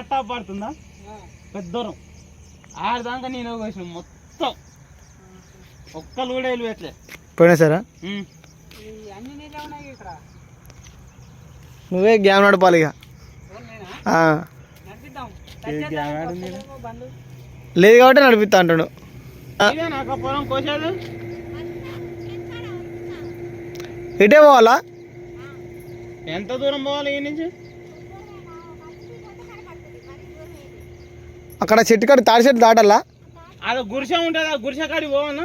కట్టా పడుతుందా? పెద్ద దూరం. ఆడదాకా నేను కోసిన మొత్తం. ఒక్కలు కూడా వెళ్ళి పెట్టలే పోయినా సరే? నువ్వే గ్యామ్ నడపాలి ఇక. లేదు కాబట్టి నడిపిస్తా అంటాడు ఇటే పోవాలా? ఎంత దూరం పోవాలి ఈ నుంచి? అక్కడ చెట్టు కాడ తాడి చెట్టు దాటాలా అది గురిసె ఉంటుంది ఆ గురిసె కాడికి పోవన్నా?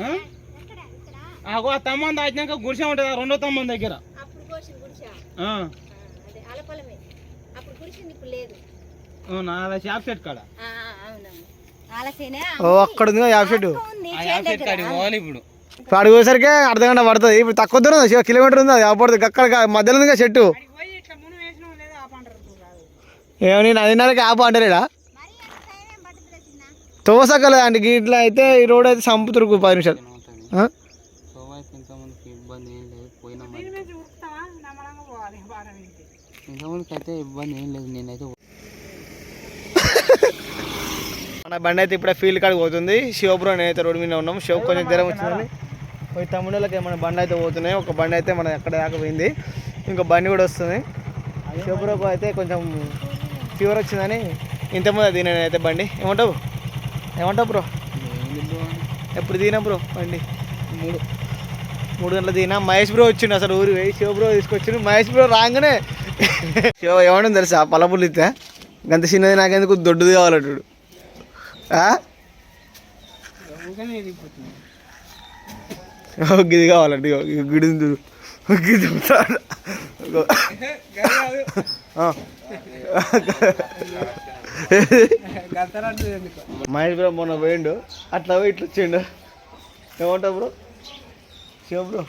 ఆ? ఆగో ఆ తమ్మని దాటినాక గురిసె ఉంటుంది ఆ రెండో తమ్మని దగ్గర. అప్పుడు అప్పుడు షాప్ కాడ. ఓ అక్కడ ఉంది యాప్ ఇప్పుడు. ఇప్పుడు అర్ధ గంట పడుతుంది. ఇప్పుడు తక్కువ దూరం కిలోమీటర్ ఉంది అది పడుతుంది అక్కడ మధ్యలో ఉంది చెట్టు అడిగి పోయి ఇట్లా మును వేసినాం లేదా ఆపంటారు కాదు ఏమని నదిన్నరకి ఆపు అంటలేడా? మరి అంత టైం ఏం పడుతుందిరా చిన్న తోసకలేదు అండి ఇట్లా అయితే ఈ రోడ్ అయితే చంపుతురు పది నిమిషాలు అయితే మన బండి అయితే ఇప్పుడే ఫీల్డ్ కాడికి పోతుంది. శివపురం నేనైతే రోడ్డు మీద ఉన్నాం. శివ కొంచెం జ్వరం వచ్చిందని పోయి తమ్ముళ్ళకి మన బండి అయితే పోతున్నాయి. ఒక బండి అయితే మన ఎక్కడ దాకా పోయింది. ఇంకో బండి కూడా వస్తుంది. శివపురం అయితే కొంచెం ఫీవర్ వచ్చిందని ఇంతకుముందు అది నేనైతే బండి ఏమంటావు? ఏమంటావు బ్రో? ఎప్పుడు దిగినా బ్రో బండి? మూడు. మూడు గంటల దిగినా మహేష్ బ్రో వచ్చిండు అసలు ఊరి. పోయి శివ బ్రో తీసుకొచ్చిండు? మహేష్ బ్రో రాగానే శివ ఏమంటుంది తెలుసా? పలపులు ఇస్తే గంత చిన్నది నాకెందుకు? దొడ్డుది కావాలంటాడు గిది కావాలండి ఇగో గిడి మహేష్ బ్రో మొన్న పోయిండు. అట్లా పోయి ఇట్లా వచ్చిండు. ఏమంటావు బ్రో? శివ బ్రో.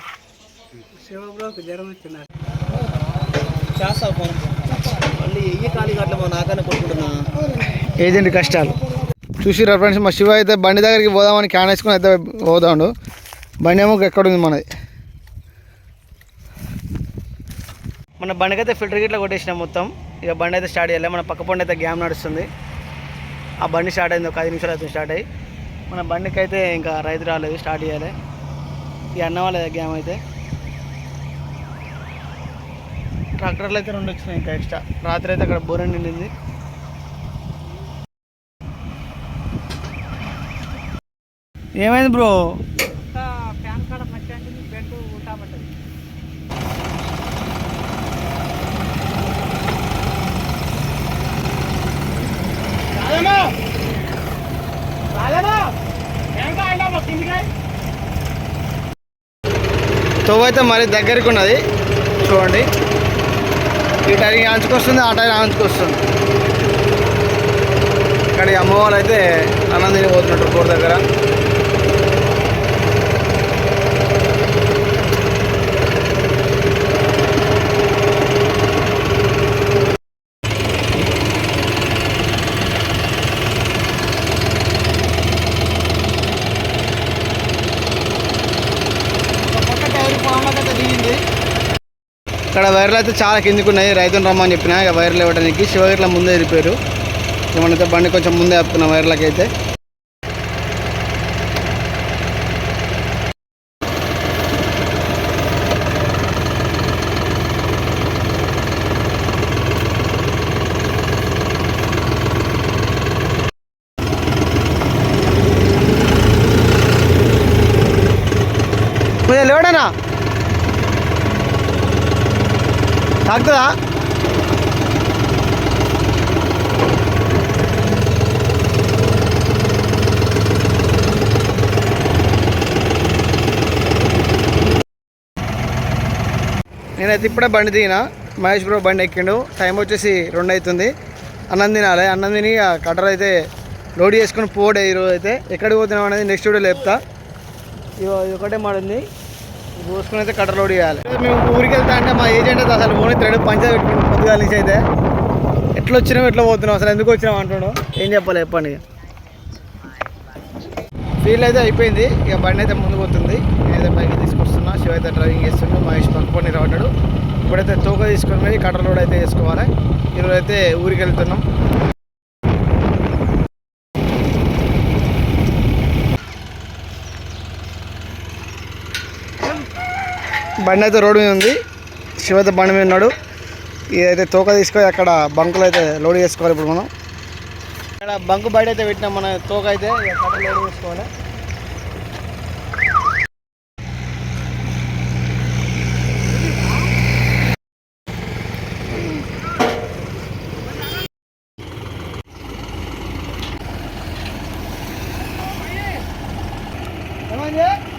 శివబ్రోకి జ్వరం వచ్చినారు చేస్తా మళ్ళీ ఎయ్యి ఖాళీ అట్లా మా నాకన్నా కొట్టుకుంటున్నా. ఏజెంట్ కష్టాలు. చూసిరా ఫ్రెండ్స్ మా శివ అయితే బండి దగ్గరికి పోదామని క్యాన్ వేసుకొని అయితే పోదాడు బండి ఏమో ఎక్కడ ఉంది మనది? మన బండికి అయితే ఫిల్టర్ గిట్లా కొట్టేసినాం మొత్తం. ఇక బండి అయితే స్టార్ట్ చేయాలి. మన పక్క బండి అయితే గ్యామ్ నడుస్తుంది. ఆ బండి స్టార్ట్ అయింది ఒక ఐదు నిమిషాలు అయితే స్టార్ట్ అయ్యి. మన బండికి అయితే ఇంకా రైతు రాలేదు స్టార్ట్ చేయాలి. ఈ అన్న వాళ్ళ గ్యామ్ అయితే. ట్రాక్టర్లు అయితే రెండు వచ్చినాయి ఇంకా ఎక్స్ట్రా. రాత్రి అయితే అక్కడ బోరెన్ నిండింది. ఏమైంది బ్రో? తవ్వ అయితే మరి దగ్గరికి ఉన్నది. చూడండి. ఈ టైర్ ఆంచుకొస్తుంది ఆ టైర్ ఆంచుకొస్తుంది ఇక్కడ అమ్మవారు అయితే ఆనందిని పోతున్నట్టు కూర దగ్గర పక్క టైర్ పాములకైతే దిగింది ఇక్కడ వైర్లు అయితే చాలా కిందికి ఉన్నాయి. రైతుని రమ్మని చెప్పిన ఇక వైర్లు ఇవ్వడానికి. శివగిరిలో ముందే వెళ్ళిపోయారు. మనైతే బండి కొంచెం ముందే ఆపుకున్నాం వైర్లకి అయితే కొంచెం లేవడనా తాగుతుందా నేనైతే ఇప్పుడే బండి దిగిన. మహేష్ బ్రో బండి ఎక్కిండు. టైం వచ్చేసి రెండు అవుతుంది అన్నం తినాలి. అన్నం తిని కటర్ కట్టర్ అయితే లోడ్ చేసుకుని పోడే ఈరోజు అయితే. ఎక్కడికి పోతున్నాం అనేది నెక్స్ట్ వీడియో లేపుతా ఇది ఒకటే మాడింది పోసుకుని అయితే కట్టర్ లోడ్ చేయాలి. మేము ఊరికి వెళ్తా అంటే మా ఏజెంట్ అయితే అసలు ఓన్లీ త్రెడ్ పంచాయతీ పెట్టుకుంటాం పొద్దుగాల నుంచి అయితే. ఎట్లా వచ్చినాం ఎట్లా పోతున్నాం అసలు ఎందుకు వచ్చినాం అంటున్నాడు ఏం చెప్పాలి చెప్పండి. ఫీల్ అయితే అయిపోయింది. ఇక బండి అయితే ముందుకు పోతుంది. నేనైతే బైక్ తీసుకొస్తున్నా. శివ అయితే డ్రైవింగ్ చేస్తుండు. మహేష్ పక్క పని రావటాడు ఇప్పుడైతే తోక తీసుకొని పోయి కట్టర్ లోడ్ అయితే వేసుకోవాలి. ఈరోజు అయితే ఊరికి వెళ్తున్నాం. బండి అయితే రోడ్డు మీద ఉంది. శివ అయితే బండి మీద ఉన్నాడు. ఇదైతే తోక తీసుకొని అక్కడ బంకులు అయితే లోడ్ చేసుకోవాలి ఇప్పుడు మనం. ఇక్కడ బంకు బయట అయితే పెట్టినాం మన తోక అయితే. లోడ్ చేసుకోవాలి. Yeah.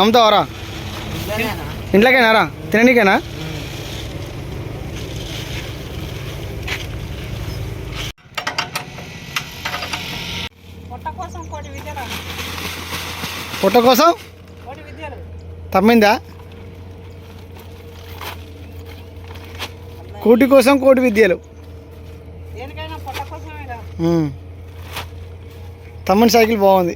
అమ్ముతావారా? ఇంట్లోకేనారా? తిననీకేనా? పొట్ట కోసం కోటి విద్యలు పుట్ట కోసం? కోటి విద్యలు. తమ్మిందా? కూటి కోసం కోటి విద్యలు. తమ్మిన సైకిల్ బాగుంది.